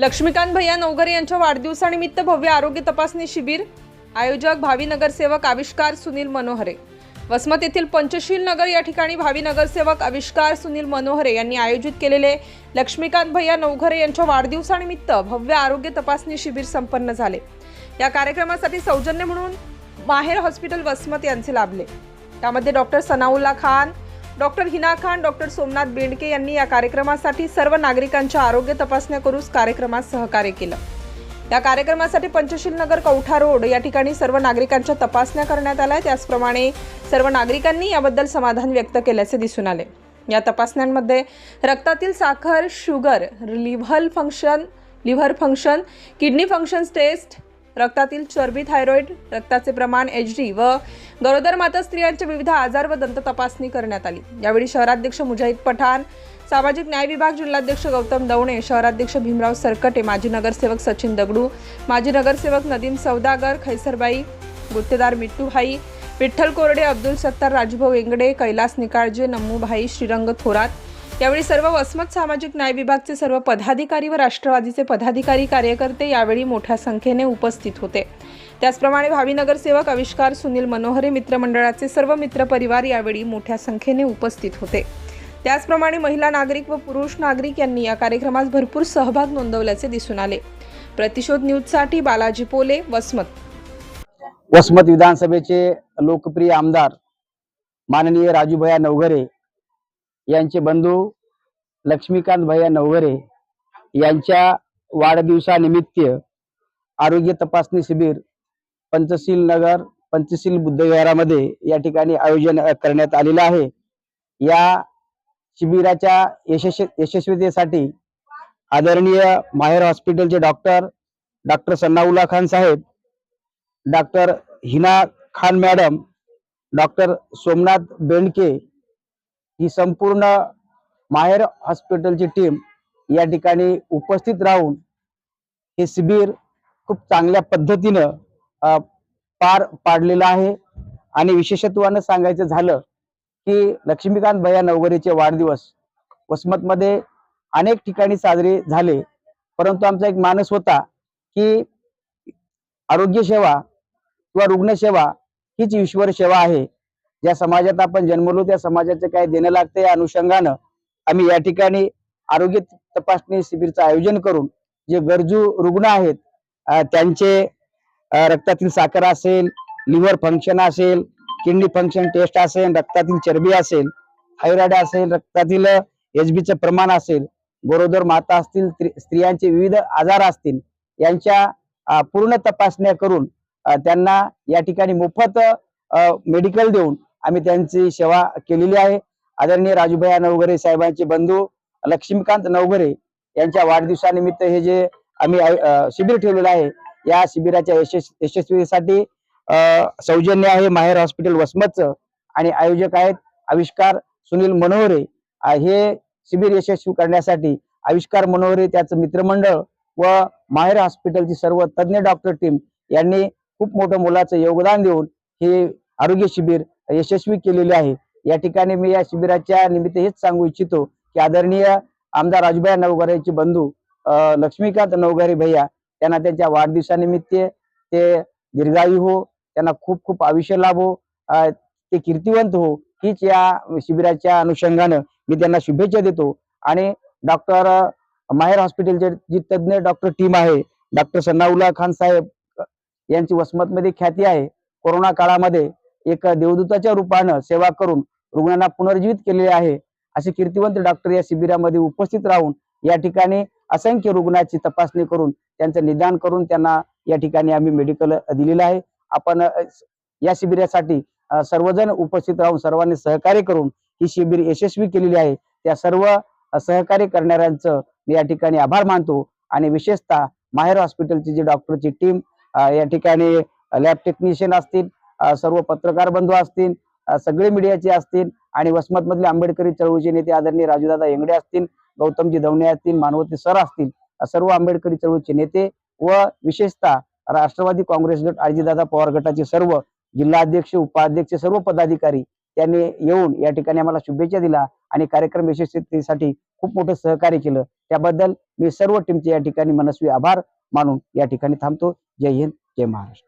लक्ष्मीकांत भैया नवघरे यांच्या वाढदिवसानिमित्त भव्य आरोग्य तपासणी शिबिर. आयोजक भावी नगरसेवक आविष्कार सुनील मनोहरे. वसमत येथील पंचशील नगर या ठिकाणी भावी नगरसेवक आविष्कार सुनील मनोहरे यांनी आयोजित केलेले लक्ष्मीकांत भैया नवघरे यांच्या वाढदिवसानिमित्त भव्य आरोग्य तपासणी शिबिर संपन्न झाले. या कार्यक्रमासाठी सौजन्य म्हणून माहेर हॉस्पिटल वसमत यांचे लाभले. त्यामध्ये doctor Sanaullah Khan doctor Hina Khan doctor Somnath Bendke यांनी या कार्यक्रमासाठी सर्व नागरिकांच्या आरोग्य तपासण्या करून कार्यक्रमात सहकार्य केलं. या कार्यक्रमासाठी पंचशील नगर कौठा रोड या ठिकाणी सर्व नागरिकांच्या तपासण्या करण्यात आल्या. त्याचप्रमाणे सर्व नागरिकांनी याबद्दल समाधान व्यक्त केल्याचे दिसून आले. या तपासण्यांमध्ये रक्तातील साखर sugar liver function liver function kidney function test रक्तातील चरबी थायरॉइड रक्ताचे प्रमाण एच डी व गरोदर माता स्त्रियांचे विविध आजार व दंत तपासणी करण्यात आली. यावेळी शहराध्यक्ष मुजाहिद पठाण सामाजिक न्याय विभाग जिल्हाध्यक्ष गौतम दवणे शहराध्यक्ष भीमराव सरकटे माजी नगरसेवक सचिन दगडू माजी नगरसेवक नदीम सौदागर खैसरबाई गुत्तेदार मिट्टूभाई विठ्ठल कोरडे अब्दुल सत्तार राजभाऊ एंगडे कैलास निकाळजे नम्मूभाई श्रीरंग थोरात यावेळी सर्व वसमत सामाजिक न्याय विभागचे सर्व पदाधिकारी व राष्ट्रवादीचे पदाधिकारी कार्यकर्ते यावेळी मोठ्या संख्येने उपस्थित होते. त्याचप्रमाणे भावी नगरसेवक आविष्कार सुनील मनोहरे मित्रमंडळाचे सर्व मित्रपरिवार यावेळी मोठ्या संख्येने उपस्थित होते. त्याचप्रमाणे महिला नागरिक व पुरुष नागरिक यांनी या कार्यक्रमात भरपूर सहभाग नोंदवल्याचे दिसून आले. प्रतिशोध न्यूजसाठी बालाजी पोले वसमत. वसमत विधानसभेचे लोकप्रिय आमदार माननीय राजूभया नवघरे यांचे बंधू लक्ष्मीकांत भैया नवघरे यांच्या वाढदिवसानिमित्त आरोग्य तपासणी शिबिर पंचशील नगर पंचशील बुद्धविहारामध्ये या ठिकाणी आयोजन करण्यात आलेलं आहे. या शिबिराच्या यशस्वी यशस्वीतेसाठी आदरणीय माहेर हॉस्पिटलचे डॉक्टर डॉक्टर सन्नाउल्ला खान साहेब doctor Hina Khan madam doctor Somnath Bendke ही संपूर्ण माहेर हॉस्पिटलची टीम या ठिकाणी उपस्थित राहून हे शिबिर खूप चांगल्या पद्धतीनं पार पाडलेलं आहे. आणि विशेषत्वानं सांगायचं झालं की लक्ष्मीकांत भैया नवगरेचे वाढदिवस वसमतमध्ये अनेक ठिकाणी साजरे झाले. परंतु आमचा एक मानस होता की आरोग्य सेवा किंवा रुग्णसेवा हीच ईश्वर सेवा आहे. ज्या समाजात आपण जन्मलो त्या समाजाचं काय देणं लागतं या अनुषंगानं आम्ही या ठिकाणी आरोग्य तपासणी शिबिरचं आयोजन करून जे गरजू रुग्ण आहेत त्यांचे रक्तातील साखर असेल लिव्हर फंक्शन असेल किडनी फंक्शन टेस्ट असेल रक्तातील चरबी असेल थायरॉइड असेल रक्तातील एच बीचं प्रमाण असेल गरोदर माता असतील स्त्रियांचे विविध आजार असतील यांच्या पूर्ण तपासण्या करून त्यांना या ठिकाणी मोफत मेडिकल देऊन आम्ही त्यांची सेवा केलेली आहे. आदरणीय राजूभाई नवघरे साहेबांचे बंधू लक्ष्मीकांत नवघरे यांच्या वाढदिवसानिमित्त हे जे आम्ही शिबिर ठेवलेलं आहे या शिबिराच्या यशस् यशस्वीसाठी सौजन्य आहे माहेर हॉस्पिटल वसमतचं आणि आयोजक आहेत आविष्कार सुनील मनोहरे. हे शिबिर यशस्वी करण्यासाठी आविष्कार मनोहरे त्याचं मित्रमंडळ व माहेर हॉस्पिटलची सर्व तज्ज्ञ डॉक्टर टीम यांनी खूप मोठं मोलाचं योगदान देऊन हे आरोग्य शिबिर यशस्वी केलेली आहे. या ठिकाणी मी या शिबिराच्या निमित्त हेच सांगू इच्छितो की आदरणीय आमदार राजभाई नवघरेचे बंधू लक्ष्मीकांत नवघरे भैया त्यांना त्यांच्या वाढदिवसानिमित्त ते दीर्घायू हो त्यांना खूप खूप आयुष्य लाभो ते कीर्तिवंत हो हीच या शिबिराच्या अनुषंगानं मी त्यांना शुभेच्छा देतो. आणि डॉक्टर माहेर हॉस्पिटलचे जी तज्ज्ञ डॉक्टर टीम आहे डॉक्टर सन्नाउल्ला खान साहेब यांची वसमतमध्ये ख्याती आहे. कोरोना काळामध्ये एक देवदूताच्या रूपानं सेवा करून रुग्णांना पुनर्जीवित केलेले आहे. असे कीर्तिवंत डॉक्टर या शिबिरामध्ये उपस्थित राहून या ठिकाणी असंख्य रुग्णाची तपासणी करून त्यांचं निदान करून त्यांना या ठिकाणी आम्ही मेडिकल दिलेलं आहे. आपण या शिबिरासाठी सर्वजण उपस्थित राहून सर्वांनी सहकार्य करून ही शिबिर यशस्वी केलेली आहे. त्या सर्व सहकार्य करणाऱ्यांचं मी या ठिकाणी आभार मानतो आणि विशेषतः माहेर हॉस्पिटलची जी डॉक्टरची टीम या ठिकाणी लॅब टेक्निशियन असतील सर्व पत्रकार बंधू असतील सगळे मीडियाचे असतील आणि वसमत मधले आंबेडकरी चळवळीचे नेते आदरणीय राजूदादा येंगडे असतील गौतमजी धवणे असतील मानवती सर असतील सर्व आंबेडकरी चळवळीचे नेते व विशेषतः राष्ट्रवादी काँग्रेस गट दादा पवार गटाचे सर्व जिल्हाध्यक्ष उपाध्यक्ष सर्व पदाधिकारी त्यांनी येऊन या ठिकाणी आम्हाला शुभेच्छा दिला आणि कार्यक्रम यशस्वीतेसाठी खूप मोठं सहकार्य केलं. त्याबद्दल मी सर्व टीमचे या ठिकाणी मनस्वी आभार मानून या ठिकाणी थांबतो. जय हिंद जय महाराष्ट्र.